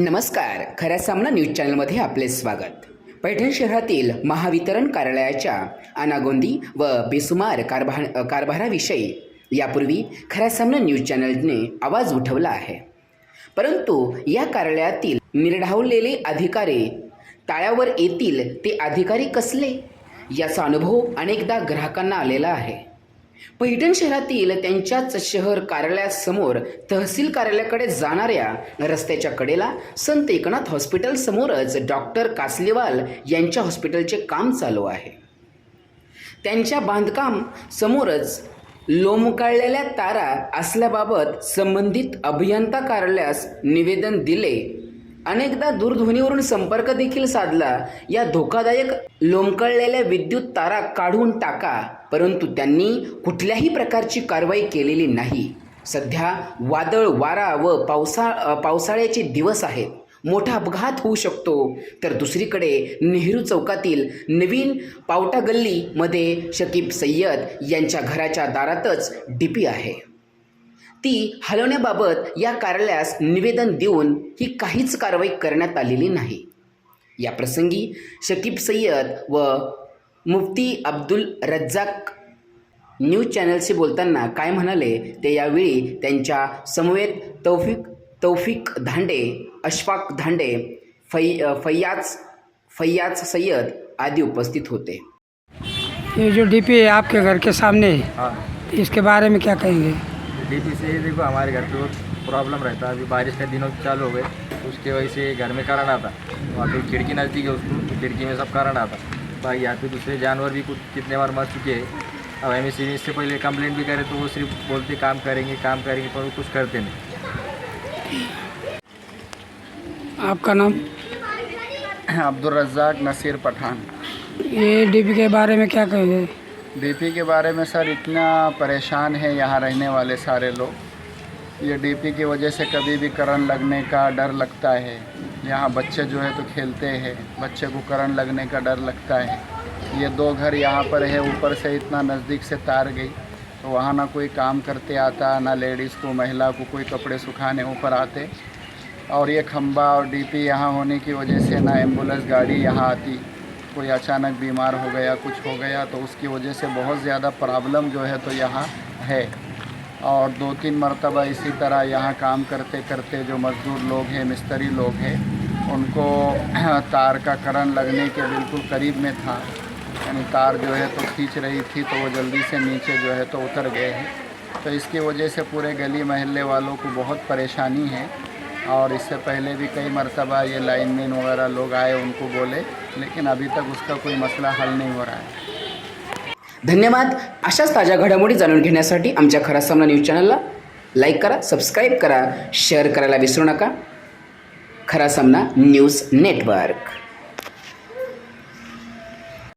नमस्कार. खऱ्या सामना न्यूज चॅनलमध्ये आपले स्वागत. पैठण शहरातील महावितरण कार्यालयाच्या अनागोंदी व बेसुमार कारभार कारभाराविषयी यापूर्वी खऱ्या सामना न्यूज चॅनलने आवाज उठवला आहे. परंतु या कार्यालयातील निर्ढावलेले अधिकारी ताळ्यावर येतील ते अधिकारी कसले? याचा अनुभव अनेकदा ग्राहकांना आलेला आहे. पैठण शहरातील त्यांच्याच शहर कार्यालयासमोर तहसील कार्यालयाकडे जाणाऱ्या रस्त्याच्या कडेला संत एकनाथ हॉस्पिटल समोरच डॉक्टर कासलेवाल यांच्या हॉस्पिटलचे काम चालू आहे. त्यांच्या बांधकाम समोरच लोंबकाळलेल्या तारा असल्याबाबत संबंधित अभियंता कार्यालयास निवेदन दिले. अनेकदा दूरध्वनीवरून संपर्क देखील साधला. या धोकादायक लोंबकळलेल्या विद्युत तारा काढून टाका परंतु त्यांनी कुठल्याही प्रकारची कारवाई केलेली नाही. सध्या वादळ वारा व पावसा पावसाळ्याचे दिवस आहेत. मोठा अपघात होऊ शकतो. तर दुसरीकडे नेहरू चौकातील नवीन पावटा गल्लीमध्ये शकीब सय्यद यांच्या घराच्या दारातच डीपी आहे. ती हलवण्याबाबत या कार्यालयास निवेदन देऊन ही काहीच कारवाई करण्यात आलेली नाही. या प्रसंगी शकीब सय्यद व मुफ्ती अब्दुल रज्जाक न्यूज चॅनलशी बोलताना काय म्हणाले ते यावेळी त्यांच्या समवेत तौफिक तौफिक धांडे अशफाक धांडे फै फैयाज फैयाज सय्यद आदी उपस्थित होते. ये जो डीपी है आपके घर के सामने है। हाँ इसके बारे में क्या कहेंगे? डीपी से ही देखो हमारे घर पे बहुत प्रॉब्लम रहता है। अभी बारिश के दिनों चालू हो गए तो उसके वजह से घर में करंट आता। वहाँ पे खिड़की नज़दीक है उसको तो खिड़की में सब करंट आता। बाकी यहाँ पे दूसरे जानवर भी कुछ कितने बार मर चुके हैं। अब एम इससे पहले कंप्लेंट भी करे तो वो सिर्फ़ बोलते काम करेंगे काम करेंगे पर वो कुछ करते नहीं। आपका नाम? अब्दुल रज़ाक नसीर पठान। ये डीपी के बारे में क्या कहेंगे डीपी के बारे में सर इतना परेशान है यहाँ रहने वाले सारे लोग। ये डीपी की वजह से कभी भी करंट लगने का डर लगता है। यहाँ बच्चे जो है तो खेलते हैं। बच्चे को करंट लगने का डर लगता है। ये दो घर यहाँ पर है, ऊपर से इतना नज़दीक से तार गई। तो वहाँ ना कोई काम करते आता, ना लेडीज़ को, महिला को कोई कपड़े सुखाने ऊपर आते। और ये खम्बा और डीपी यहाँ होने की वजह से ना एंबुलेंस गाड़ी यहाँ आती। कोई अचानक बीमार हो गया, कुछ हो गया तो उसकी वजह से बहुत ज़्यादा प्रॉब्लम जो है तो यहाँ है। और दो तीन मरतबा इसी तरह यहाँ काम करते करते जो मज़दूर लोग हैं, मिस्त्री लोग हैं, उनको तार का करंट लगने के बिल्कुल करीब में था। यानी तार जो है तो खींच रही थी तो वो जल्दी से नीचे जो है तो उतर गए हैं। तो इसकी वजह से पूरे गली महल्ले वालों को बहुत परेशानी है। और इससे पहले भी कई मरतबा ये लाइन मैन वगैरह लोग आए उनको बोले लेकिन अभी तक उसका कोई मसला हल नहीं हो रहा है। धन्यवाद। अशाच ताज्या घडामोडी जाणून घेण्यासाठी आमच्या खरा सामना न्यूज चॅनलला लाईक करा सबस्क्राईब करा शेअर करायला विसरू नका. खरा सामना न्यूज नेटवर्क.